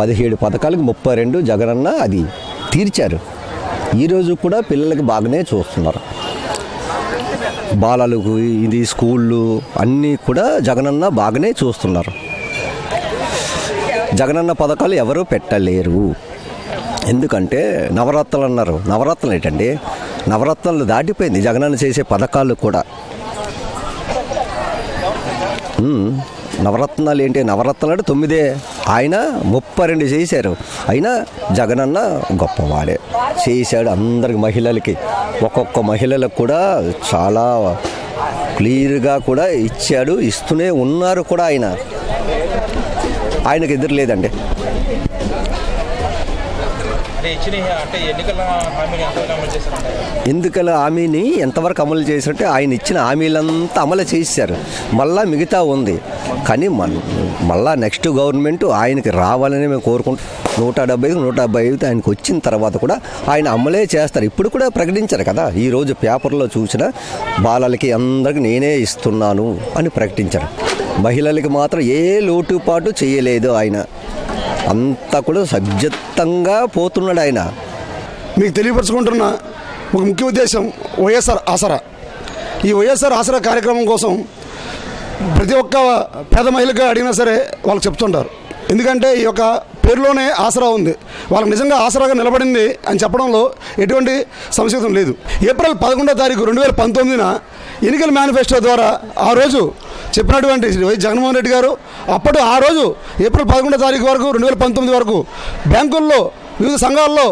పదిహేడు పథకాలకు ముప్పై రెండు జగనన్న అది తీర్చారు. ఈరోజు కూడా పిల్లలకి బాగానే చూస్తున్నారు. బాలలకు ఇది స్కూళ్ళు అన్నీ కూడా జగనన్న బాగానే చూస్తున్నారు. జగనన్న పథకాలు ఎవరూ పెట్టలేరు. ఎందుకంటే నవరత్నాలు అన్నారు. నవరత్నాలు ఏంటండి? నవరత్నాలు దాటిపోయింది జగనన్న చేసే పథకాలు కూడా. నవరత్నాలు ఏంటి? నవరత్నాలు అంటే తొమ్మిదే. ఆయన ముప్పై రెండు చేశారు. అయినా జగనన్న గొప్పవాడే. చేశాడు అందరికి మహిళలకి. ఒక్కొక్క మహిళలకు కూడా చాలా క్లియర్గా కూడా ఇచ్చాడు ఇస్తూనే ఉన్నారు కూడా ఆయన. ఆయనకు ఎదురు లేదండి. ఎన్నికల హామీని ఎంతవరకు అమలు చేసినట్టే ఆయన ఇచ్చిన హామీలంతా అమలు చేశారు. మళ్ళా మిగతా ఉంది. కానీ మన మళ్ళా నెక్స్ట్ గవర్నమెంట్ ఆయనకి రావాలని మేము కోరుకుంటాం నూట డెబ్బై నూట డెబ్బై ఐదు ఆయనకు వచ్చిన తర్వాత కూడా ఆయన అమలే చేస్తారు. ఇప్పుడు కూడా ప్రకటించారు కదా. ఈరోజు పేపర్లో చూసిన బాలలకి అందరికి నేనే ఇస్తున్నాను అని ప్రకటించారు. మహిళలకి మాత్రం ఏ లోటుపాటు చేయలేదు ఆయన. అంతా కూడా సభ్యత్తంగా పోతున్నాడు ఆయన. మీకు తెలియపరచుకుంటున్న ఒక ముఖ్య ఉద్దేశం వైఎస్ఆర్ ఆసరా. ఈ వైఎస్ఆర్ ఆసరా కార్యక్రమం కోసం ప్రతి ఒక్క పేద మహిళగా అడిగినా సరే వాళ్ళు చెప్తుంటారు. ఎందుకంటే ఈ యొక్క పేరులోనే ఆసరా ఉంది. వాళ్ళకి నిజంగా ఆసరాగా నిలబడింది అని చెప్పడంలో ఎటువంటి సంశయం లేదు. ఏప్రిల్ పదకొండో తారీఖు రెండు వేల పంతొమ్మిదిన ఎన్నికల మేనిఫెస్టో ద్వారా ఆ రోజు చెప్పినటువంటి శ్రీ జగన్మోహన్ రెడ్డి గారు అప్పటి ఆ రోజు ఏప్రిల్ పదకొండో తారీఖు వరకు రెండు వేల పంతొమ్మిది వరకు బ్యాంకుల్లో వివిధ సంఘాల్లో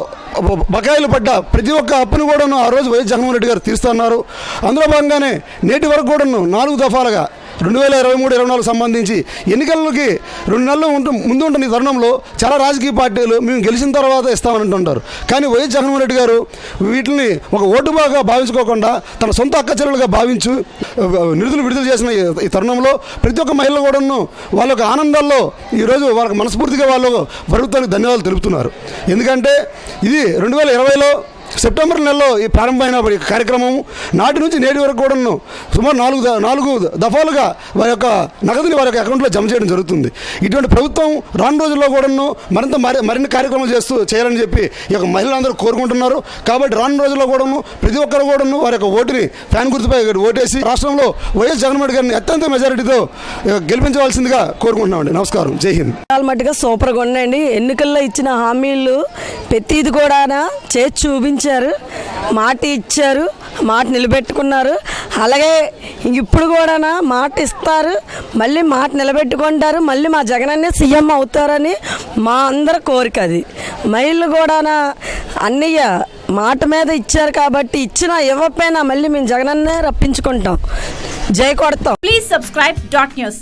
బ- బకాయిలు పడ్డ ప్రతి ఒక్క అప్పును కూడాను ఆ రోజు వైఎస్ జగన్మోహన్ రెడ్డి గారు తీస్తున్నారు అందులో భాగంగానే నేటి వరకు కూడాను నాలుగు దఫాలుగా రెండు వేల ఇరవై మూడు ఇరవై నాలుగు సంబంధించి ఎన్నికలకి రెండు నెలలు ఉంటు ముందు ఉంటున్న ఈ తరుణంలో చాలా రాజకీయ పార్టీలు మేము గెలిచిన తర్వాత ఇస్తామని అంటుంటారు. కానీ వైఎస్ జగన్మోహన్ రెడ్డి గారు వీటిని ఒక ఓటు బాగా భావించుకోకుండా తన సొంత అక్కచెల్లెలుగా భావించు నిధులు విడుదల చేసిన ఈ- ఈ తరుణంలో ప్రతి ఒక్క మహిళ కూడాను వాళ్ళ యొక్క ఆనందాల్లో ఈరోజు వాళ్ళకి మనస్ఫూర్తిగా వాళ్ళు ప్రభుత్వానికి ధన్యవాదాలు తెలుపుతున్నారు. ఎందుకంటే ఇది రెండు వేల ఇరవైలో సెప్టెంబర్ నెలలో ఈ ప్రారంభమైన కార్యక్రమం. నాటి నుంచి నేటి వరకు కూడాను సుమారు నాలుగు నాలుగు దఫాలుగా వారి యొక్క నగదుని వారి యొక్క అకౌంట్లో జమ చేయడం జరుగుతుంది. ఇటువంటి ప్రభుత్వం రాను రోజుల్లో కూడాను మరింత మరి మరిన్ని కార్యక్రమాలు చేస్తూ చేయాలని చెప్పి ఈ యొక్క మహిళలందరూ కోరుకుంటున్నారు. కాబట్టి రాను రోజుల్లో కూడాను ప్రతి ఒక్కరు కూడాను వారి యొక్క ఓటుని ఫ్యాన్ గుర్తుపై ఓటేసి రాష్ట్రంలో వైఎస్ జగన్మోహన్ గారిని అత్యంత మెజారిటీతో గెలిపించవలసిందిగా కోరుకుంటున్నామండి. నమస్కారం. జై హింద్. చాలా మట్టుగా సూపర్గా ఉండండి ఎన్నికల్లో ఇచ్చిన హామీలు ప్రతిది కూడా చేసి చూపించారు మాట ఇచ్చారు మాట నిలబెట్టుకున్నారు. అలాగే ఇప్పుడు కూడా మాట ఇస్తారు మళ్ళీ మాట నిలబెట్టుకుంటారు మళ్ళీ మా జగనన్నే సీఎం అవుతారని మా అందరి కోరిక అది. మహిళలు కూడా అన్నయ్య మాట మీద ఇచ్చారు కాబట్టి ఇచ్చినా ఇవ్వకపోయినా మళ్ళీ మేము జగనన్నే రప్పించుకుంటాం. జై కొడతాం. Please subscribe dot news